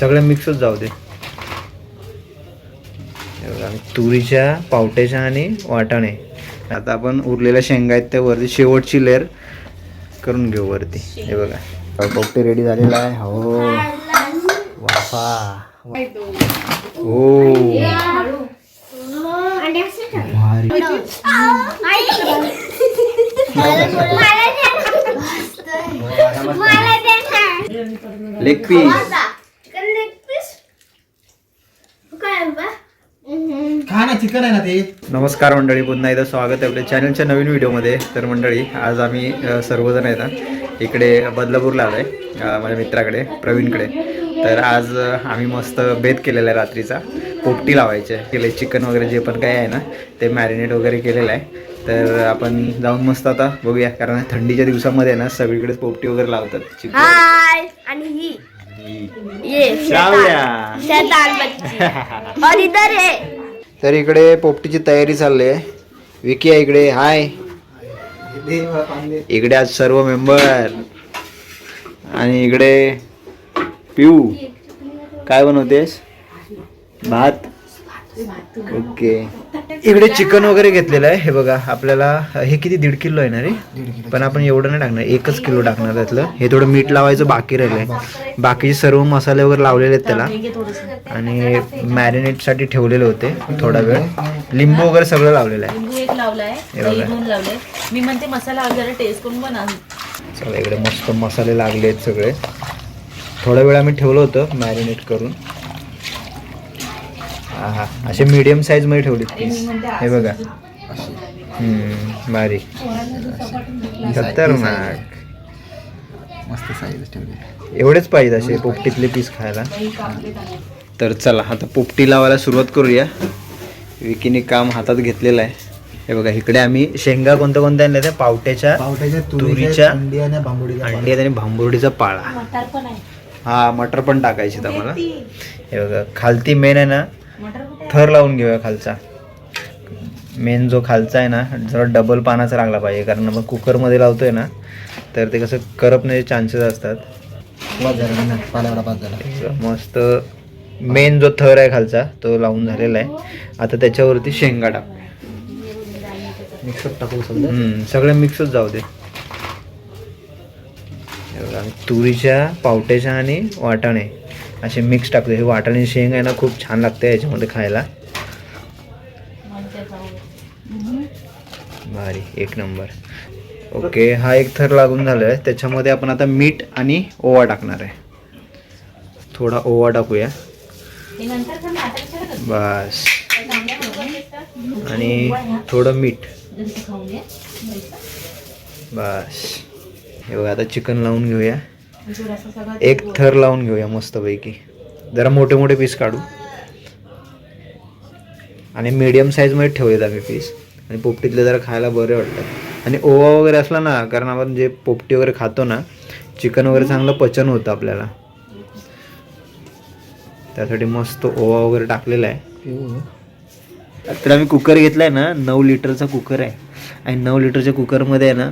सगळं मिक्सच जाऊ दे. तुरीच्या पावट्याच्या आणि वाटाणे. आता आपण उरलेल्या शेंगा आहेत त्या वरती शेवटची लेअर करून घेऊ वरती. हे बघा. पोपटे रेडी झालेला आहे. हो. वाफा. हो. लेग पीस खा ना चिकन आहे ना ते? नमस्कार मंडळी पुन्हा एकदा स्वागत आहे आपल्या चॅनलच्या नवीन व्हिडिओमध्ये तर मंडळी आज आम्ही अ, सर्वजण आहेत ना इकडे बदलापूरला आलो आहे माझ्या मित्राकडे प्रवीणकडे. तर आज अ, आम्ही मस्त बेत केलेला आहे रात्रीचा. पोपटी लावायची आहे केले चिकन वगैरे जे पण काय आहे ना ते मॅरिनेट वगैरे केलेलं आहे. तर आपण जाऊन मस्त आता बघूया कारण थंडीच्या दिवसामध्ये ना सगळीकडेच पोपटी वगैरे लावतात चिकन. हाय आणि ही. ये शावल्या शैतान बच्ची और इधर है तर इकडे पोपटीची तयारी चालली आहे विकी आहे इकडे हाय. इकडे आज सर्व मेंबर. आणि इकडे पिऊ. काय बनवतेस? भात. ओके. इकडे चिकन वगैरे घेतलेलं आहे. हे बघा आपल्याला हे किती दीड किलो आहे ना रे? पण आपण एवढं नाही टाकणार. एकच किलो टाकणार त्यातलं. हे थोडं मीठ लावायचं बाकी राहिलंय. बाकीचे सर्व मसाले वगैरे लावलेले आहेत त्याला. आणि मॅरिनेटसाठी ठेवलेले होते थोडा वेळ. लिंबू वगैरे सगळं लावलेलं आहे. लिंबू एक लावलाय. दही बघा. दोन लावले. मी म्हणते मसाला वगैरे टेस्ट करून बनवा. चला इकडे मस्त मसाले लागले आहेत सगळे. थोडा वेळ आम्ही ठेवलं होतं मॅरिनेट करून. हा हा असे मीडियम साईजमध्ये ठेवलेत पीस हे बघा. हम्म, भारी खतरनाक. मस्त साईज ठेवली. एवढेच पाहिजे असे पोपटीतले पीस खायला. तर चला आता पोपटी लावायला सुरुवात करूया. विकीने काम हातात घेतलेलं आहे. हे बघा इकडे आम्ही शेंगा कोणत्या कोणत्या आणल्या त्या? पावट्याच्या पावट्याच्या तुरीच्या अंडी आणि अंडी आणि भांबुर्डीचा पाळा. मटार पण आहे. हा मटर पण टाकायचे आम्हाला. हे बघा खालती मेन आहे ना थर लावून घेऊया खालचा. मेन जो खालचा आहे ना जरा डबल पानाचा लागला पाहिजे कारण आपण कुकरमध्ये लावतोय ना तर ते कसं करपण्याचे चान्सेस असतात. मस्त मेन जो थर आहे खालचा तो लावून झालेला आहे. आता त्याच्यावरती शेंगा टाक. मिक्सअप टाकू सगळे मिक्सच जाऊ दे. तुरीच्या पावट्याच्या आणि वाटाणे. असे मिक्स टाकतो हे वाटाणे शेंग आहे ना खूप छान लागते याच्यामध्ये खायला. भारी एक नंबर. ओके हा एक थर लागून झाला आहे त्याच्यामध्ये आपण आता मीठ आणि ओवा टाकणार आहे. थोडा ओवा टाकूया. बस. आणि थोडं मीठ. बस. हे बघा आता चिकन लावून घेऊया. एक थर लावून घेऊया मस्तपैकी. जरा मोठे मोठे पीस काढू. आणि मीडियम साईजमध्ये ठेवूयात आम्ही पीस आणि पोपटीतले जरा खायला बरे वाटतात. आणि ओवा वगैरे असला ना कारण आपण जे पोपटी वगैरे खातो ना चिकन वगैरे चांगलं पचन होतं आपल्याला. त्यासाठी मस्त ओवा वगैरे टाकलेला आहे. तर आम्ही कुकर घेतला आहे ना नऊ लिटरचा कुकर आहे. आणि नऊ लिटरच्या कुकरमध्ये आहे ना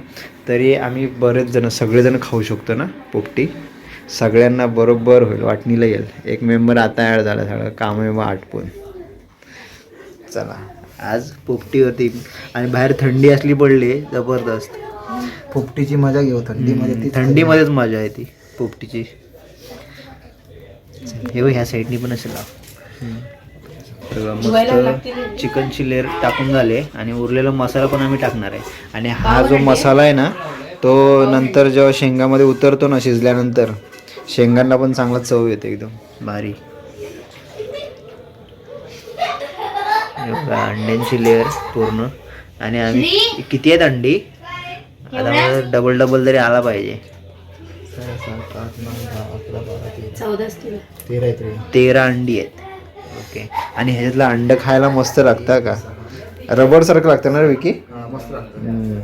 तरी आम्ही बरेच जण सगळेजण खाऊ शकतो ना पोपटी. सगळ्यांना बरोबर होईल वाटणीला येईल. एक मेंबर आता ॲड झाला सगळं कामं आटपून चला आज पोपटीवरती आणि बाहेर थंडी असली पडली जबरदस्त. पोपटीची मजा घेऊ थंडीमध्ये ती थंडीमध्येच मजा आहे ती पोपटीची. हे ह्या साईडनी पण असेल लाव. तर मस्त चिकनची लेअर टाकून झाले आणि उरलेला मसाला पण आम्ही टाकणार आहे. आणि हा जो मसाला आहे ना तो नंतर जेव्हा शेंगामध्ये उतरतो ना शिजल्यानंतर शेंगांना पण चांगला चव येते एकदम. भारी. हे अंड्यांची लेअर पूर्ण. आणि आम्ही किती आहेत अंडी? आता डबल डबल तरी आला पाहिजे. तेरा अंडी आहेत. ओके. आणि ह्याच्यातलं अंड खायला मस्त लागतं का? रबर सारखं लागतं ना रे विकी? हा, मस्त लागतं. हम्म.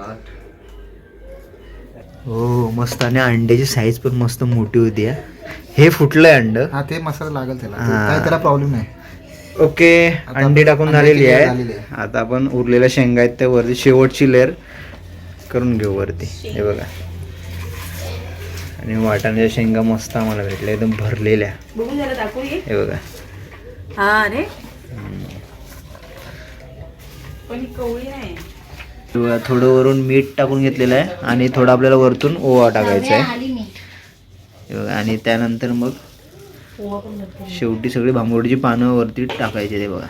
आठ. हो मस्त. आणि अंड्याची साईज पण मस्त मोठी होती हा. हे फुटलंय अंड. हा ते मसाला लागेल त्याला. हा. काय त्याला प्रॉब्लेम नाही. ओके अंडी टाकून झालेली आहे. झालेली आहे. आता आपण उरलेल्या शेंगा आहेत त्या वरती शेवटची लेअर करून घेऊ वरती. हे बघा. आणि वाटाण्याच्या शेंगा मस्त आम्हाला भेटल्या एकदम भरलेल्या. बघून जरा दाखवू ये. हे बघा. हा अरे पण कवळी नाही बघा, थोडं वरून मीठ टाकून घेतलेलं आहे आणि थोडं आपल्याला वरतून ओवा टाकायचा आहे. हे बघा आणि त्यानंतर मग. शेवटी सगळी भांबोडीची पानं वरती टाकायची ते बघा.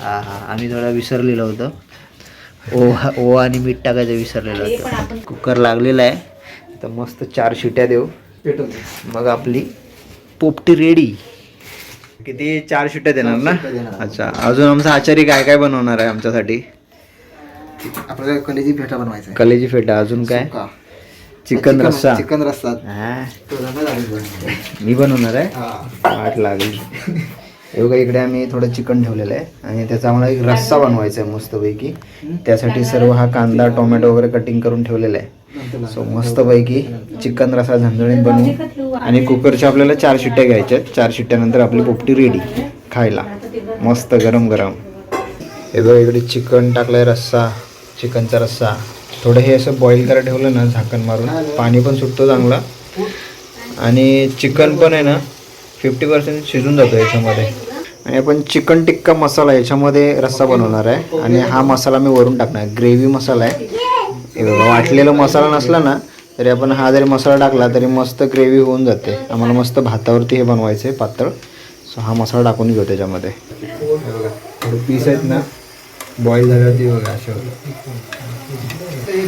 हा हा आम्ही थोडा विसरलेलं होतं. ओवा ओवा आणि मीठ टाकायचं विसरलेलं पण होतं. आपण कुकर लागलेला आहे. तर मस्त चार शिट्या देऊ. मग आपली पोपटी रेडी. किती? चार शिट्या देणार ना? अच्छा. अजून आमचा आचारी काय काय बनवणार आहे आमच्यासाठी? आपल्याला कलेजी फेटा बनवायचा कलेजी फेटा. अजून काय. चिकन रस्सा. चिकन रस्सा. हा. मी बनवणार आहे? वाट लागली. बघा इकडे आम्ही थोडं चिकन ठेवलेलं आहे. आणि त्याचा आम्हाला एक रस्सा बनवायचा आहे मस्तपैकी. त्यासाठी सर्व हा कांदा टोमॅटो वगैरे कटिंग करून ठेवलेला आहे. सो मस्तपैकी चिकन रसा झणझणीत बनवू. आणि कुकरच्या आपल्याला चार शिट्ट्या घ्यायच्या आहेत. चार शिट्ट्यानंतर आपली पोपटी रेडी खायला. मस्त गरम गरम. हे बघ इकडे चिकन टाकलंय रस्सा. चिकनचा रस्सा. थोडं हे असं बॉईल करायला ठेवलं ना झाकण मारून. पाणी पण सुटतं चांगलं. आणि चिकन पण आहे ना फिफ्टी पर्सेंट शिजून जातो याच्यामध्ये. आणि आपण चिकन टिक्का मसाला याच्यामध्ये रस्सा बनवणार आहे. आणि हा मसाला मी वरून टाकणार ग्रेव्ही मसाला आहे. वाटलेला मसाला नसला ना तरी आपण हा जरी मसाला टाकला तरी मस्त ग्रेव्ही होऊन जाते. आम्हाला मस्त भातावरती हे बनवायचं आहे पातळ. सो हा मसाला टाकून घेऊ त्याच्यामध्ये. हे पीस आहेत ना बॉईल झाल्यावरती बघा असे होते.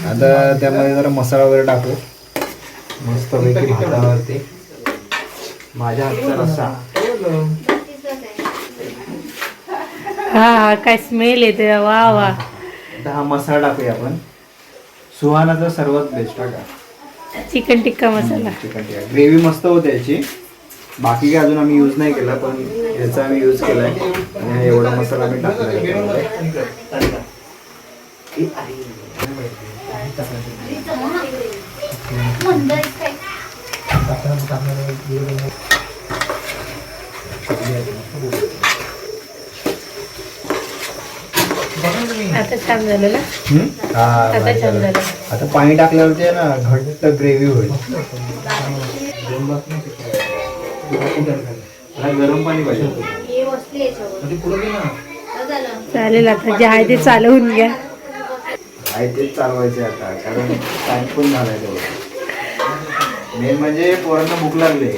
आता त्यामध्ये जरा मसाला वगैरे टाकू. मस्त पैकी भातावरती. माझ्या हातचा रस्सा. हा काय स्मेल येते वा वा. हा मसाला टाकूया आपण. सुहानाचा सर्वात बेस्ट टाका chicken tikka masala. Chicken tikka. Gravy मस्त होते याची. बाकी काय अजून आम्ही यूज नाही केला पण याचा आम्ही यूज केला आहे आणि हा एवढा मसाला आम्ही टाकला आहे त्यामध्ये. आता छान झालं ना? हम्म? हा, आता भारी छान झालं. झालं. आता पाणी टाकल्यावरती आहे ना घट्ट ग्रेव्ही होईल. मला गरम पाणी पाहिजे. चालेल आता जे आहे ते चालवून घ्या. आहे तेच चालवायचे आता कारण टाइम पण झालाय मेन म्हणजे पोरांना भूक लागले.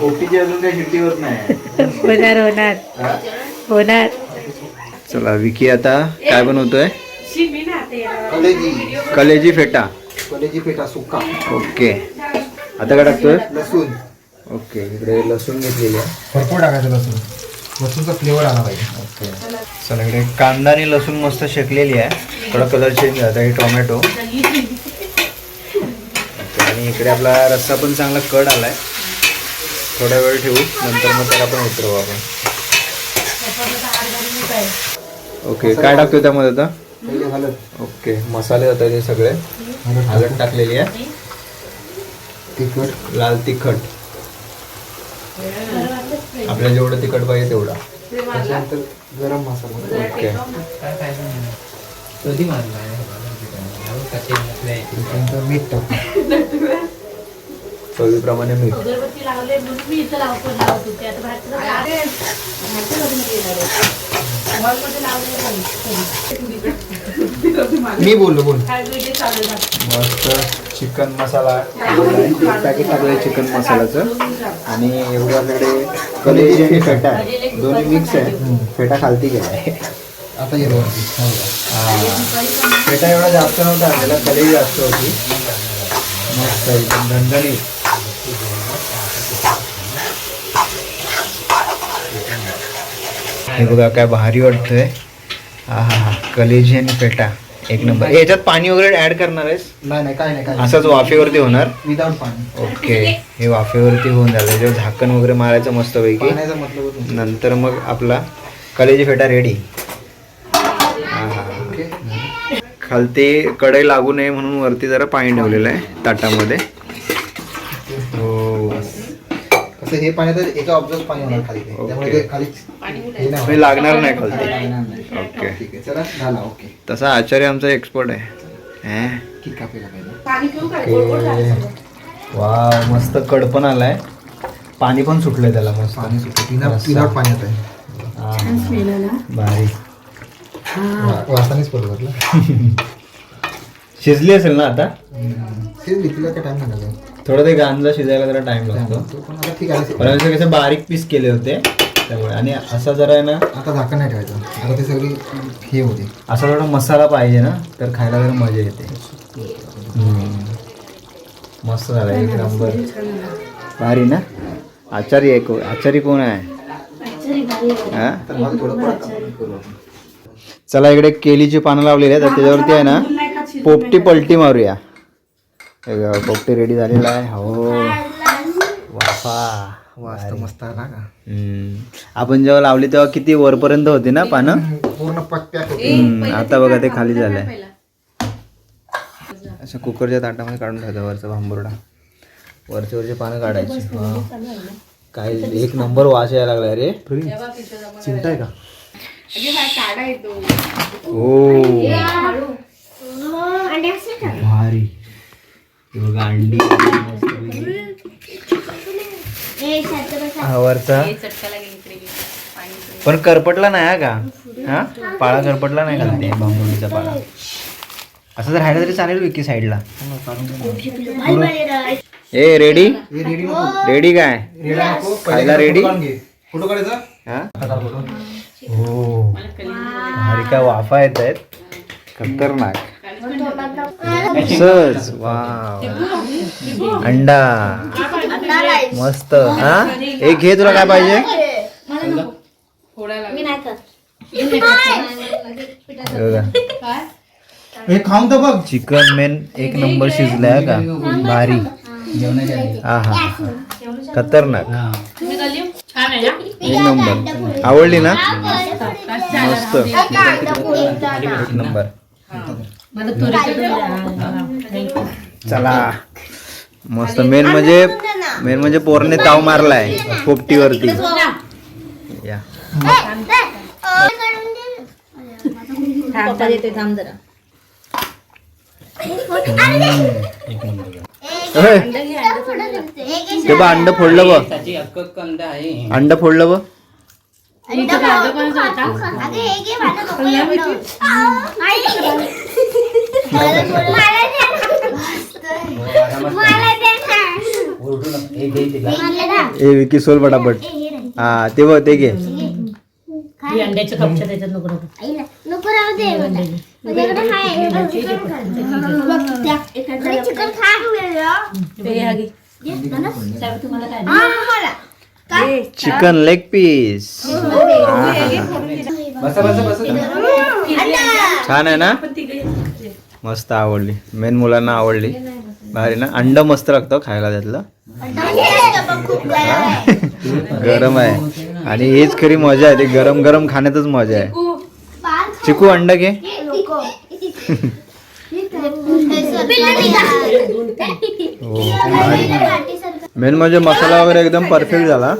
पोपटीची अजून काही शिट्टी होत नाही. होणार होणार? होणार चला विकी आता काय बनवतोय? कलेजी. कलेजी फेटा. कलेजी फेटा सुका ओके. आता काय टाकतोय? लसूण. ओके इकडे लसूण घेतलेली आहे. भरपूर टाकायचं लसूण. लसूणचा फ्लेवर आला पाहिजे. ओके. चला इकडे कांदा आणि लसूण मस्त शेकलेली आहे. थोडा कलर चेंज झाला. हे टोमॅटो आणि इकडे आपला रस्सा पण चांगला कड आलाय. थोडा वेळ ठेवू. नंतर मग त्याला पण उतरवू आपण. ओके काय टाकतो त्यामध्ये आता? ओके मसाले जातात हे सगळे हळद टाकलेली आहे. तिखट. लाल तिखट. आपल्याला जेवढं तिखट पाहिजे तेवढा. त्याच्यानंतर गरम मसाला. ओके. त्याच्यानंतर मीठ टाकू. चवीप्रमाणे मीठ. मी आहे. बोललो बोल काय वेगळे चालू आहे. मस्त चिकन मसाला पॅकेट टाकलं चिकन मसाल्याचं आणि एवढं आपल्याकडे कलेजी आणि फेटा आहे दोन्ही मिक्स आहे फेटा खालती गेला आहे आता. हो का? फेटा एवढा जास्त नव्हता आपल्याला कलेजी जास्त होती मस्त एकदम झणझणीत हे बघा काय भारी वाटतंय. हा हा हा. कलेजी आणि पेटा. एक नंबर. याच्यात पाणी वगैरे ऍड करणार आहेस? नाही नाही काय नाही काय असंच वाफेवरती होणार? विदाउट पाणी. ओके. हे वाफेवरती होऊन झालं त्याच्यावर झाकण वगैरे मारायचं मस्तपैकी. पाण्याचा मतलब नाही. नंतर मग आपला कलेजी फेटा रेडी ओके. खालती कढई लागू नये म्हणून वरती जरा पाणी ठेवलेलं आहे ताटामध्ये हो कसं हे पाण्यात याचा ऑब्झर्व पाणी होणार खाली. ते. त्यामुळे ते खाली हे नाही हे. लागणार नाही खालती लागणार नाही. ओके ठीक आहे. चला झाला ओके तसा आचार्य आमचा एक्सपर्ट आहे. हं? की कापेला पाहिजे? पाणी पिऊ काय गोड गोड झालं सगळं. वाव मस्त कडपण आलाय. पाणी पण सुटलंय त्याला मस्त. पाणी सुटतं पिना रस्सा. पिनाट पाणी येत आहे. हा, भारी. वासानेच पडत वाटलं. शिजली असेल ना आता? ते लिखीला काय टाइम लागला? थोडं ते गांजा शिजायला जरा टाइम लागतो. तो पण आता ठीक आहे. पण असे कसे बारीक पीस केले होते त्यामुळे. आणि असा जरा आहे ना आता झाकण नाही ठेवायचं. आता ते सगळी हे होते. असा थोडा मसाला पाहिजे ना तर खायला जरा मजा येते. हम्म. मस्त झाला एक नंबर भारी ना? आचारी आहे को आचारी कोण आहे? हा? तर मला थोडं परत करू आपण. चला इकडे केलीची पानं लावलेली आहेत तर त्याच्यावरती आहे ना पोपटी पलटी मारूया. पोपटी रेडी झालेला आहे. हो. वाफा. वास तर मस्त आला का. आपण जेव्हा लावली तेव्हा किती वरपर्यंत होती ना पानं? पूर्ण होते. हम्म, आता बघा ते खाली झालंय. असं कुकरच्या ताटामध्ये काढून ठेवता वरचा भांबुर्डा. वरचे वरचे पानं काढायची. हा. काय एक नंबर वास यायला लागलाय रे. चिंता आहे का? हो भारी. बघा अंडी हा वरचा. पण करपटला नाही हा का? हा? पाळा करपटला नाही घालते बांबुडीचा पाळा. असं जर राहिलं तरी चालेल विकी साईडला. ए रेडी? हे रेडी रेडी काय? रेडी खायला ready? फोटो काढायचा? हा? हो. भारी काय वाफा येत आहेत. खतरनाक. सहज वाव अंडा. मस्त. हा? एक घे तुला काय पाहिजे. हे हे खाऊन तर बघ. चिकन मेन एक नंबर शिजलाय का? भारी. हा हा खतरनाक. छान आहे ना एक नंबर आवडली ना? मस्त. एक नंबर मला तुरीचं चला. मस्त मेन म्हणजे मेन म्हणजे पोरने ताव मारलाय पोपटीवरती या. होय. ते बघ अंड फोडलं अक्क अंड आहे. अंड फोडलं नको. हे घे तिला. ए विकी सोल पटापट हा ते बघ ते घे. अंड्याच्या कपच्या त्याच्यात नको नको नको राहू दे माझ्याकडे आहे. चिकन खा. तुम्हाला काय हा, मला. चिकन लेग पीस बसा बसा बसा. छान आहे ना? मस्त आवडली. मेन मुलांना आवडली. भारी ना अंड मस्त लागतं खायला त्यातलं. गरम आहे. आणि हेच खरी मजा आहे. ते गरम गरम खाण्यातच मजा आहे. चिकू अंड घे. मेन म्हणजे मसाला वगैरे एकदम परफेक्ट झाला?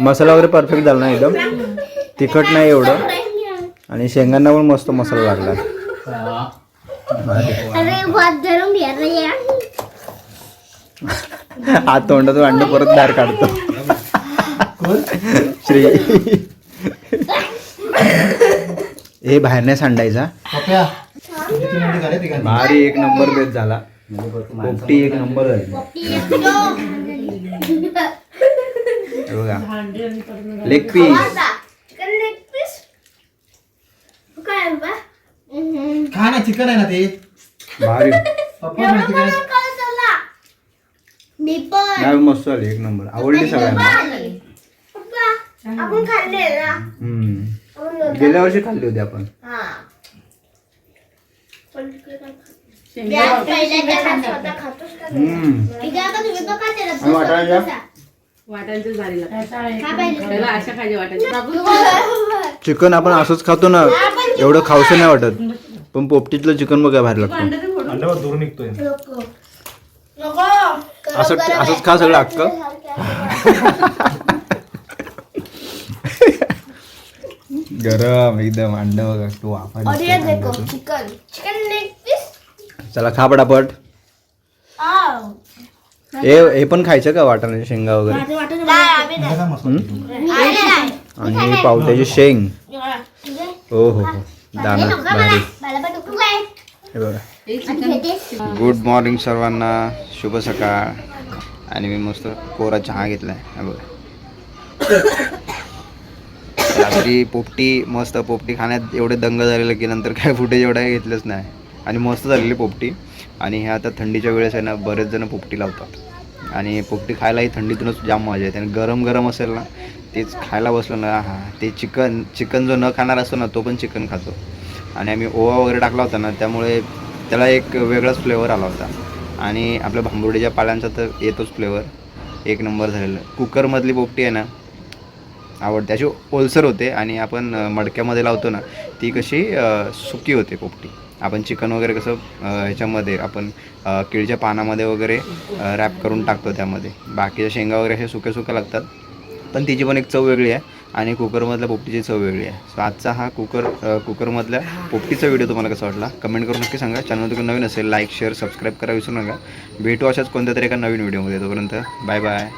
मसाला वगैरे परफेक्ट झाला ना एकदम? तिखट नाही एवढं. आणि शेंगांना पण मस्त मसाला लागला. अरे धरून या. आत तोंडातून अंड परत बाहेर काढतो श्री हे बाहेर नाही सांडायचा? भारी एक नंबर बेत झाला पोपटी एक नंबर झाली बघा leg piece chicken leg piece काय आहे बा? हम्म. खा ना चिकन आहे ना ते? भारी. पप्पा? मी पण. मस्त झाली एक नंबर. आवडली सगळ्यांना. पप्पा आपण खाल्ले ना? हम्म. आपण गेल्या वर्षी खाल्ली होती आपण. हा. पण तिकडे काय खात? त्या पहिल्या त्या स्वतः खातोस का नाही? हम्म. ठीक आहे का तुम्ही पण खाते ना? आणि वाटायच्या? वाटायचं झालेलं खा पाहिजे. त्याला अशा खायचे वाटायचे चिकन आपण असंच खातो ना एवढं खावसं नाही वाटत. पण पोपटीतलं चिकन बघा बाहेर लागतं. नको. असं असंच खा सगळं अक्क गरम एकदम अंड बघा तू आहे. और ये देखो चिकन. चिकन लेग पीस चला खा पटापट. हे हे पण खायचं का वाटाण्याच्या शेंगा वगैरे? नाही, आम्ही नाही. हम्म? आणि पावट्याची शेंग. हो हो हो. दाना. भारी. हे बघा. गुड मॉर्निंग सर्वांना. शुभ सकाळ. आणि मी मस्त कोरा चहा घेतलाय. हा बघा. रात्री पोपटी मस्त पोपटी खाण्यात एवढे दंग झालेलं की नंतर काय फुटेज एवढं घेतलंच नाही. आणि मस्त झालेली पोपटी. आणि हे आता थंडीच्या वेळेस आहे ना बरेच जण पोपटी लावतात. आणि पोपटी खायलाही थंडीतूनच जाम मजा येते. आणि गरम गरम असेल ना तेच खायला बसलो ना हा ते चिकन चिकन जो न खाणार असतो ना तो पण चिकन खातो. आणि आम्ही ओवा वगैरे टाकला होता ना त्यामुळे त्याला एक वेगळाच फ्लेवर आला होता. आणि आपल्या भांबुर्डीच्या पाल्यांचा तर येतोच फ्लेवर एक नंबर झालेलं. कुकरमधली पोपटी आहे ना आवडते. अशी ओलसर होते आणि आपण मडक्यामध्ये लावतो ना ती कशी सुकी होते पोपटी. आपण चिकन वगैरे कसं ह्याच्यामध्ये आपण केळीच्या पानामध्ये वगैरे रॅप करून टाकतो त्यामध्ये. बाकीच्या शेंगा वगैरे असे सुक्या सुक्या लागतात. पण तिची पण एक चव वेगळी आहे आणि कुकरमधल्या पोपटीची चव वेगळी आहे. सो आजचा हा कुकर कुकरमधल्या पोपटीचा व्हिडिओ तुम्हाला कसा वाटला? कमेंट करून नक्की सांगा. चॅनल तुम्ही नवीन असेल लाईक शेअर सबस्क्राईब करा विसरू नका. भेटू अशाच कोणत्या तरी एका नवीन व्हिडिओमध्ये. तोपर्यंत बाय बाय